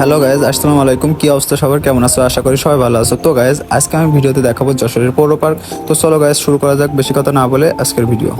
Hello guys আসসালামু আলাইকুম। কি অবস্থা সবার? কেমন আছো? আশা করি সবাই ভালো আছো। তো গাইজ আজকে আমি ভিডিওতে দেখাবো যশোরের পৌর পার্ক। তো চলো গাইজ শুরু করা যাক। বেশি কথা না বলে আজকের ভিডিও।